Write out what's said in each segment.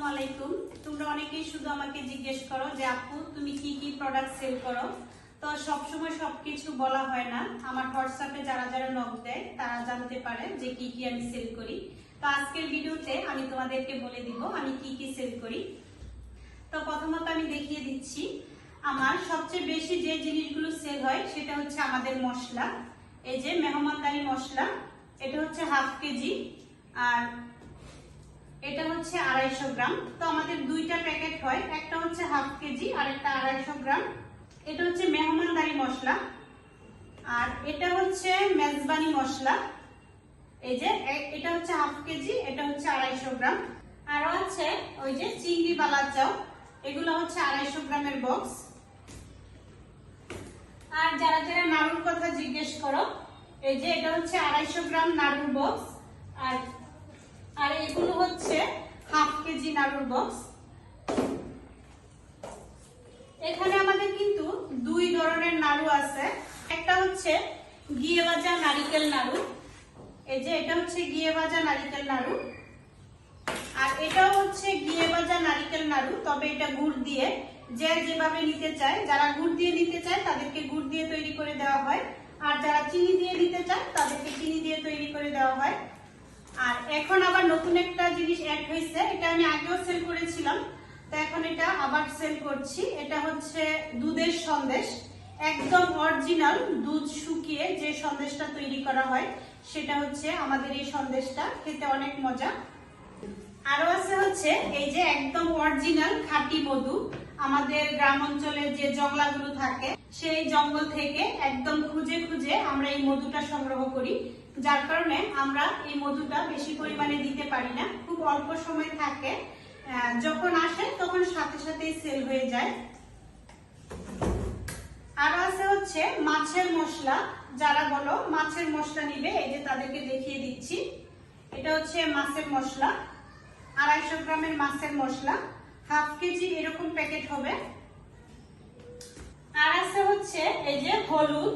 আসসালামু আলাইকুম। তোমরা অনেকেই শুধু আমাকে জিজ্ঞেস করো যে, আপু, তুমি কি কি প্রোডাক্ট সেল করো? তো সবসময় সবকিছু বলা হয় না। আমার হোয়াটসঅ্যাপে যারা যারা নক দেয়, তারা জানতে পারে যে কি কি আমি সেল করি। তো আজকের ভিডিওতে আমি তোমাদেরকে বলে দিব আমি কি কি সেল করি। তো প্রথমত আমি দেখিয়ে দিচ্ছি, আমার সবচেয়ে বেশি যে জিনিসগুলো সেল হয়, সেটা হচ্ছে আমাদের মশলা। এই যে মেহমানদারি মশলা, এটা হচ্ছে হাফ কেজি। আর এটা হচ্ছে আড়াইশো গ্রাম। তো আমাদের দুইটা প্যাকেট হয়। একটা হচ্ছে হাফ কেজি আর একটা আড়াইশো গ্রাম। এটা হচ্ছে মেহমানদারি মশলা। আর এটা হচ্ছে মেজবানি মশলা। এই যে এটা হচ্ছে হাফ কেজি, এটা হচ্ছে আড়াইশো গ্রাম। আরও আছে ওই যে চিংড়ি বালা চাও। এগুলো হচ্ছে আড়াইশো গ্রামের বক্স। আর যারা যারা নাড়ুর কথা জিজ্ঞেস করো, এই যে এটা হচ্ছে আড়াইশো গ্রাম নাড়ুর বক্স। আর আর এগুলো হচ্ছে হাফ কেজি নাড়ুর বক্স। এখানে আমাদের কিন্তু দুই ধরনের নাড়ু আছে। একটা হচ্ছে গিয়ে ভাজা নারিকেল নাড়ু। এই যে এটা হচ্ছে গিয়ে ভাজা নারিকেল নাড়ু। আর এটাও হচ্ছে গিয়ে ভাজা নারিকেল নাড়ু, তবে এটা গুড় দিয়ে যে যেভাবে নিতে চায়, যারা গুড় দিয়ে নিতে চায়, তাদেরকে গুড় দিয়ে তৈরি করে দেওয়া হয়। আর যারা চিনি দিয়ে নিতে চায়, তাদেরকে চিনি দিয়ে তৈরি করে দেওয়া হয়। আর এখন আবার নতুন একটা জিনিস অ্যাড হয়েছে, এটা আমি আগেও সেল করেছিলাম, তো এখন এটা আবার সেল করছি। এটা হচ্ছে দুধের সন্দেশ, একদম অরিজিনাল দুধ শুকিয়ে যে সন্দেশটা তৈরি করা হয়, সেটা হচ্ছে আমাদের এই সন্দেশটা, খেতে অনেক মজা। আরও আছে হচ্ছে এই যে একদম অরিজিনাল খাঁটি মধু আমাদের গ্রাম অঞ্চলে যে জঙ্গলাগুলো থাকে, সেই জঙ্গল থেকে একদম খুঁজে খুঁজে আমরা এই মধুটা সংগ্রহ করি। যার কারণে আমরা এই মধুটা বেশি পরিমাণে দিতে পারি না। খুব অল্প সময় থাকে। যখন আসে তখন সাথে সাথেই সেল হয়ে যায়। আরও আছে হচ্ছে মাছের মশলা। যারা বলো মাছের মশলা নিবে, এই যে তাদেরকে দেখিয়ে দিচ্ছি। এটা হচ্ছে মাছের মশলা। আড়াইশো গ্রামের মাছের মশলা। হাফ কেজি এরকম প্যাকেট হবে। আর আছে হচ্ছে এই যে হলুদ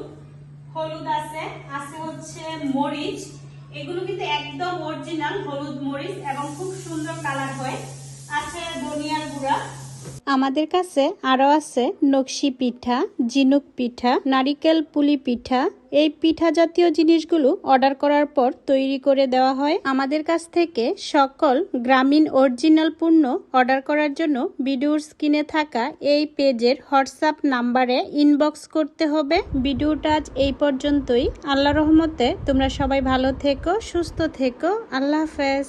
হলুদ আছে আছে হচ্ছে মরিচ। এগুলো কিন্তু একদম অরিজিনাল হলুদ মরিচ এবং খুব সুন্দর কালার হয়। আছে ধনিয়ার গুঁড়া। আমাদের কাছে আরও আছে নকশি পিঠা জিনুক পিঠা, নারিকেল পুলি পিঠা এই পিঠা জাতীয় জিনিসগুলো অর্ডার করার পর তৈরি করে দেওয়া হয়। আমাদের কাছ থেকে সকল গ্রামীণ অরিজিনাল পণ্য অর্ডার করার জন্য ভিডিওর স্ক্রিনে থাকা এই পেজের হোয়াটসঅ্যাপ নাম্বারে ইনবক্স করতে হবে। ভিডিওটা আজ এই পর্যন্তই। আল্লাহ রহমতে তোমরা সবাই ভালো থেকো, সুস্থ থেকো। আল্লাহ হাফেজ।